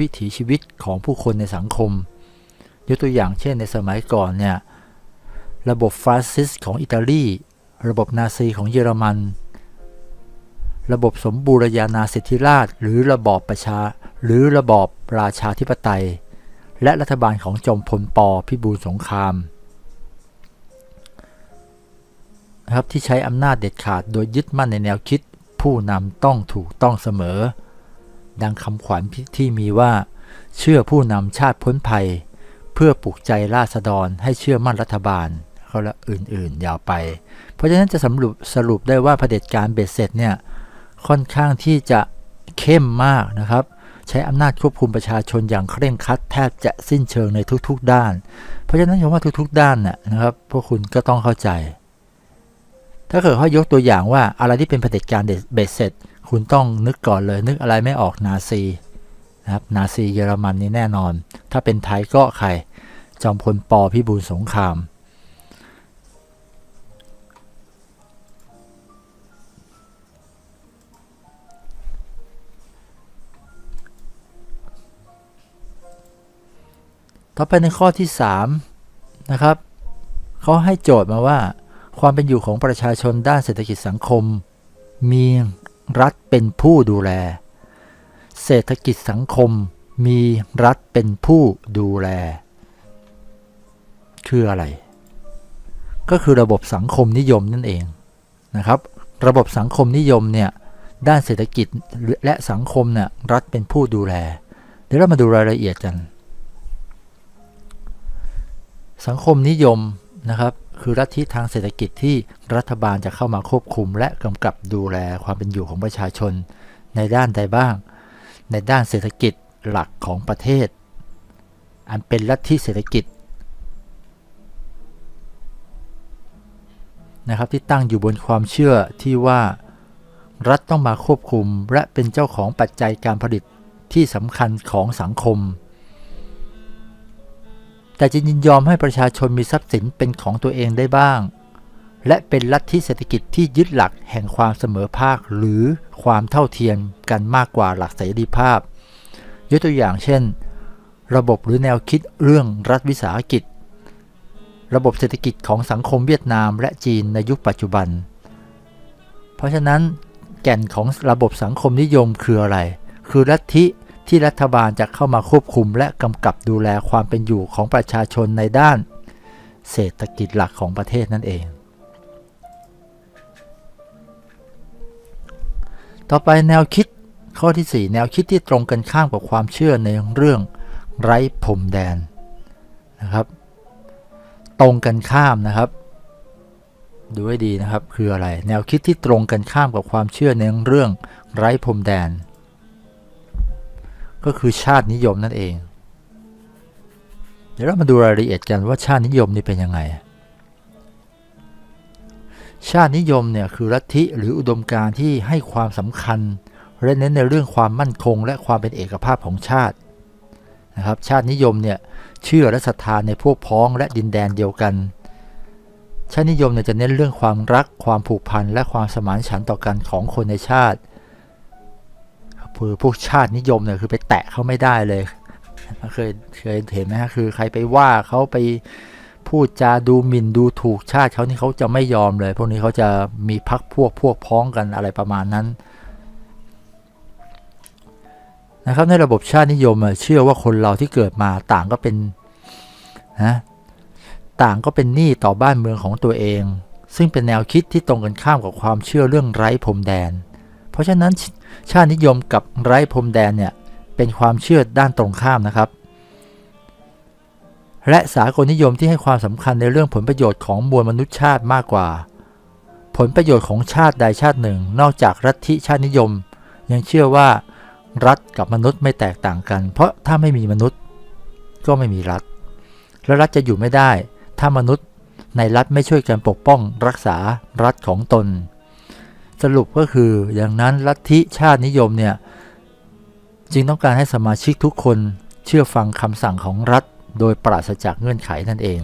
วิถีชีวิตของผู้คนในสังคม ยกตัวอย่างเช่นในสมัยก่อนเนี่ยระบบฟาสซิสต์ของอิตาลี ระบบนาซีของเยอรมัน ระบบสมบูรณาญาสิทธิราช หรือระบอบประชา หรือระบอบราชาธิปไตย และรัฐบาลของจอมพลปพิบูลสงครามนะครับที่ใช้อำนาจเด็ดขาดโดยยึดมั่นในแนวคิด ผู้นำต้องถูกต้องเสมอ ดังคำขวัญที่มีว่า เชื่อผู้นำชาติพ้นภัย เพื่อปลุกใจราษฎรให้เชื่อมั่นรัฐบาลเขาละอื่นๆ ยาวไป เพราะฉะนั้นจะสรุปสรุปได้ว่าเผด็จการเบ็ดเสร็จเนี่ยค่อนข้างที่จะเข้มมากนะครับ ใช้อำนาจควบคุมประชาชนอย่างเคร่งครัดแทบจะสิ้นเชิงในทุกๆด้าน เพราะฉะนั้นคำว่าทุกๆ ด้านน่ะนะครับพวกคุณก็ต้องเข้าใจ ถ้าเกิดเขายกตัวอย่างว่าอะไรที่เป็นเผด็จการเบ็ดเสร็จ คุณต้องนึกก่อนเลย นึกอะไรไม่ออกนาซีนะครับนาซีเยอรมันนี่แน่นอน ถ้าเป็นไทยก็ใคร จอมพลปพิบูลสงคราม ต่อไปในข้อที่ 3 นะครับเขาให้โจทย์มาว่า ความเป็นอยู่ของประชาชนด้านเศรษฐกิจสังคม มี รัฐเป็นผู้ดูแล เศรษฐกิจสังคมมีรัฐเป็นผู้ดูแล คืออะไร ก็คือระบบสังคมนิยมนั่นเองนะครับ ระบบสังคมนิยมเนี่ยด้านเศรษฐกิจและสังคมเนี่ยรัฐเป็นผู้ดูแล เดี๋ยวเรามาดูรายละเอียดกัน สังคมนิยม นะครับคือลัทธิทางเศรษฐกิจที่รัฐบาลจะเข้ามาควบคุม และกำกับดูแลความเป็นอยู่ของประชาชน ในด้านใดบ้าง ในด้านเศรษฐกิจหลักของประเทศ อันเป็นลัทธิเศรษฐกิจนะครับที่ตั้งอยู่บนความเชื่อที่ว่า รัฐต้องมาควบคุมและเป็นเจ้าของปัจจัยการผลิตที่สำคัญของสังคม แต่จะยินยอมให้ประชาชนมีทรัพย์สินเป็นของตัวเองได้บ้าง และเป็นลัทธิเศรษฐกิจที่ยึดหลักแห่งความเสมอภาคหรือความเท่าเทียมกันมากกว่าหลักเสรีภาพ ยกตัวอย่างเช่น ระบบหรือแนวคิดเรื่องรัฐวิสาหกิจ ระบบเศรษฐกิจของสังคมเวียดนามและจีนในยุคปัจจุบัน เพราะฉะนั้นแก่นของระบบสังคมนิยมคืออะไร คือลัทธิ ที่รัฐบาลจะเข้ามาควบคุมและกำกับดูแลความเป็นอยู่ของประชาชนในด้าน เศรษฐกิจหลักของประเทศนั่นเอง ต่อไปแนวคิดข้อที่ 4 แนวคิดที่ตรงกันข้ามกับความเชื่อในเรื่องไร้พรมแดนนะครับ ตรงกันข้ามนะครับ ดูให้ดีนะครับคืออะไร แนวคิดที่ตรงกันข้ามกับความเชื่อในเรื่องไร้พรมแดน ก็คือชาตินิยมนั่นเอง เดี๋ยวเรามาดูรายละเอียดกันว่าชาตินิยมนี่เป็นยังไง ชาตินิยมเนี่ยคือลัทธิหรืออุดมการณ์ที่ให้ความสำคัญและเน้นในเรื่องความมั่นคง และความเป็นเอกภาพของชาตินะครับ ชาตินิยมเนี่ยเชื่อและศรัทธาในพวกพ้องและดินแดนเดียวกัน ชาตินิยมเนี่ยจะเน้นเรื่องความรัก ความผูกพัน และความสมานฉันต่อกันของคนในชาติ คือพวกชาตินิยมเนี่ยคือไปแตะเขาไม่ได้เลย เคยเคยเห็นไหมฮะคือใครไปว่าเขาไปพูดจาดูหมิ่นดูถูกชาติเขานี่เขาจะไม่ยอมเลย พวกนี้เขาจะมีพักพวกพวกพ้องกันอะไรประมาณนั้นนะครับในระบบชาตินิยมเชื่อว่าคนเราที่เกิดมาต่างก็เป็นนะต่างก็เป็นหนี้ต่อบ้านเมืองของตัวเอง ซึ่งเป็นแนวคิดที่ตรงกันข้ามกับความเชื่อเรื่องไร้พรมแดน เพราะฉะนั้นชาตินิยมกับไร้พรมแดนเนี่ยเป็นความเชื่อด้านตรงข้ามนะครับ และสากลนิยมที่ให้ความสำคัญในเรื่องผลประโยชน์ของมวลมนุษยชาติมากกว่า ผลประโยชน์ของชาติใดชาติหนึ่ง นอกจากรัฐิชาตินิยม ยังเชื่อว่ารัฐกับมนุษย์ไม่แตกต่างกัน เพราะถ้าไม่มีมนุษย์ก็ไม่มีรัฐ และรัฐจะอยู่ไม่ได้ ถ้ามนุษย์ในรัฐไม่ช่วยกันปกป้องรักษารัฐของตน สรุปก็คืออย่างนั้นลัทธิชาตินิยมเนี่ยจึงต้องการให้สมาชิกทุกคนเชื่อฟังคำสั่งของรัฐ โดยปราศจากเงื่อนไขนั่นเอง